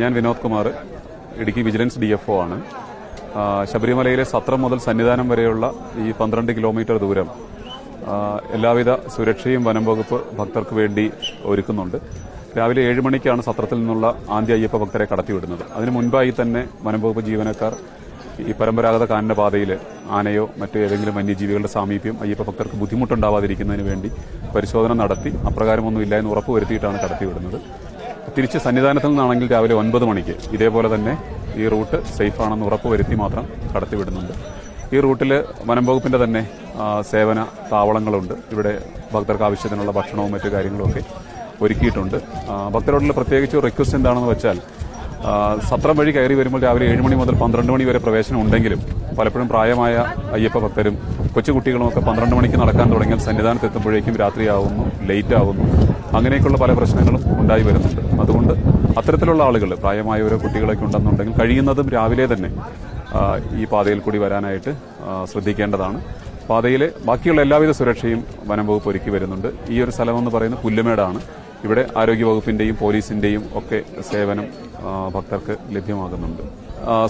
ഞാൻ Vinod Kumar Idukki vigilance D F ആണ്. ശബരിമലയിലെ സത്രം മുതൽ സന്നിധാനം വരെയുള്ള ഈ പന്ത്രണ്ട് കിലോമീറ്റർ ദൂരം എല്ലാവിധ സുരക്ഷയും വനം വകുപ്പ് ഭക്തർക്ക് വേണ്ടി ഒരുക്കുന്നുണ്ട്. രാവിലെ ഏഴ് മണിക്കാണ് സത്രത്തിൽ നിന്നുള്ള ആദ്യ അയ്യപ്പ ഭക്തരെ കടത്തിവിടുന്നത്. അതിനു മുൻപായി തന്നെ വനം വകുപ്പ് ജീവനക്കാർ ഈ പരമ്പരാഗത കാനന പാതയിൽ ആനയോ മറ്റു ഏതെങ്കിലും വന്യജീവികളുടെ സാമീപ്യം അയ്യപ്പ ഭക്തർക്ക് ബുദ്ധിമുട്ടുണ്ടാവാതിരിക്കുന്നതിന് വേണ്ടി പരിശോധന നടത്തി അപ്രകാരമൊന്നുമില്ല എന്ന് ഉറപ്പുവരുത്തിയിട്ടാണ് കടത്തിവിടുന്നത്. തിരിച്ച് സന്നിധാനത്തിൽ നിന്നാണെങ്കിൽ രാവിലെ ഒൻപത് മണിക്ക്. ഇതേപോലെ തന്നെ ഈ റൂട്ട് സേഫ് ആണെന്ന് ഉറപ്പുവരുത്തി മാത്രം കടത്തിവിടുന്നുണ്ട്. ഈ റൂട്ടിൽ വനം വകുപ്പിന്റെ തന്നെ സേവന താവളങ്ങളുണ്ട്. ഇവിടെ ഭക്തർക്ക് ആവശ്യത്തിനുള്ള ഭക്ഷണവും മറ്റു കാര്യങ്ങളൊക്കെ ഒരുക്കിയിട്ടുണ്ട്. ഭക്തരോടുള്ള പ്രത്യേകിച്ച് റിക്വസ്റ്റ് എന്താണെന്ന് വെച്ചാൽ സത്രം വഴി കയറി വരുമ്പോൾ രാവിലെ ഏഴ് മണി മുതൽ പന്ത്രണ്ട് മണി വരെ പ്രവേശനം ഉണ്ടെങ്കിലും പലപ്പോഴും പ്രായമായ അയ്യപ്പ ഭക്തരും കൊച്ചുകുട്ടികളും ഒക്കെ പന്ത്രണ്ട് മണിക്ക് നടക്കാൻ തുടങ്ങിയാൽ സന്നിധാനത്ത് എത്തുമ്പോഴേക്കും രാത്രിയാവുന്നു ലേറ്റ് ആവുന്നു അങ്ങനെയൊക്കെയുള്ള പല പ്രശ്നങ്ങളും ഉണ്ടായി വരുന്നുണ്ട്. അതുകൊണ്ട് അത്തരത്തിലുള്ള ആളുകൾ പ്രായമായവരോ കുട്ടികളൊക്കെ ഉണ്ടെന്നുണ്ടെങ്കിൽ കഴിയുന്നതും രാവിലെ തന്നെ ഈ പാതയിൽ കൂടി വരാനായിട്ട് ശ്രദ്ധിക്കേണ്ടതാണ്. പാതയിലെ ബാക്കിയുള്ള എല്ലാവിധ സുരക്ഷയും വനം വകുപ്പ് ഒരുക്കി വരുന്നുണ്ട്. ഈ ഒരു സ്ഥലമെന്ന് പറയുന്നത് പുല്ലുമേടാണ്. ഇവിടെ ആരോഗ്യവകുപ്പിന്റെയും പോലീസിന്റെയും ഒക്കെ സേവനം ഭക്തർക്ക് ലഭ്യമാകുന്നുണ്ട്.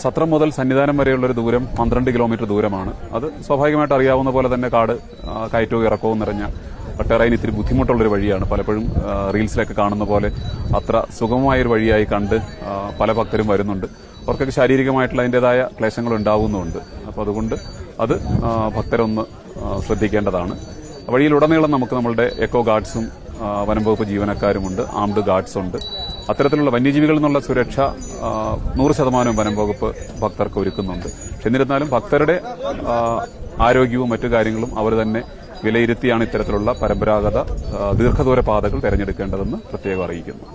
സത്രം മുതൽ സന്നിധാനം വരെയുള്ള ഒരു ദൂരം പന്ത്രണ്ട് കിലോമീറ്റർ ദൂരമാണ്. അത് സ്വാഭാവികമായിട്ട് അറിയാവുന്ന പോലെ തന്നെ കാട് കയറ്റവും ഇറക്കവും നിറഞ്ഞ ടെറൈൻ ഇത്തിരി ബുദ്ധിമുട്ടുള്ളൊരു വഴിയാണ്. പലപ്പോഴും റീൽസിലൊക്കെ കാണുന്ന പോലെ അത്ര സുഗമമായൊരു വഴിയായി കണ്ട് പല ഭക്തരും വരുന്നുണ്ട്. അവർക്കൊക്കെ ശാരീരികമായിട്ടുള്ള അതിന്റെതായ ക്ലേശങ്ങൾ ഉണ്ടാകുന്നുണ്ട് അപ്പോൾ അതുകൊണ്ട് അത് ഭക്തരൊന്ന് ശ്രദ്ധിക്കേണ്ടതാണ്. വഴിയിലുടനീളം നമുക്ക് നമ്മളുടെ എക്കോ ഗാർഡ്സും വനം വകുപ്പ് ജീവനക്കാരുമുണ്ട് ആംഡ് ഗാർഡ്സ് ഉണ്ട്. അത്തരത്തിലുള്ള വന്യജീവികളിൽ നിന്നുള്ള സുരക്ഷ നൂറ് ശതമാനവും വനം വകുപ്പ് ഭക്തർക്ക് ഒരുക്കുന്നുണ്ട്. എന്നിരുന്നാലും ഭക്തരുടെ ആരോഗ്യവും മറ്റു കാര്യങ്ങളും അവർ തന്നെ വിലയിരുത്തിയാണ് ഇത്തരത്തിലുള്ള പരമ്പരാഗത ദീർഘദൂര പാതകൾ തെരഞ്ഞെടുക്കേണ്ടതെന്ന് പ്രത്യേകം അറിയിക്കുന്നു.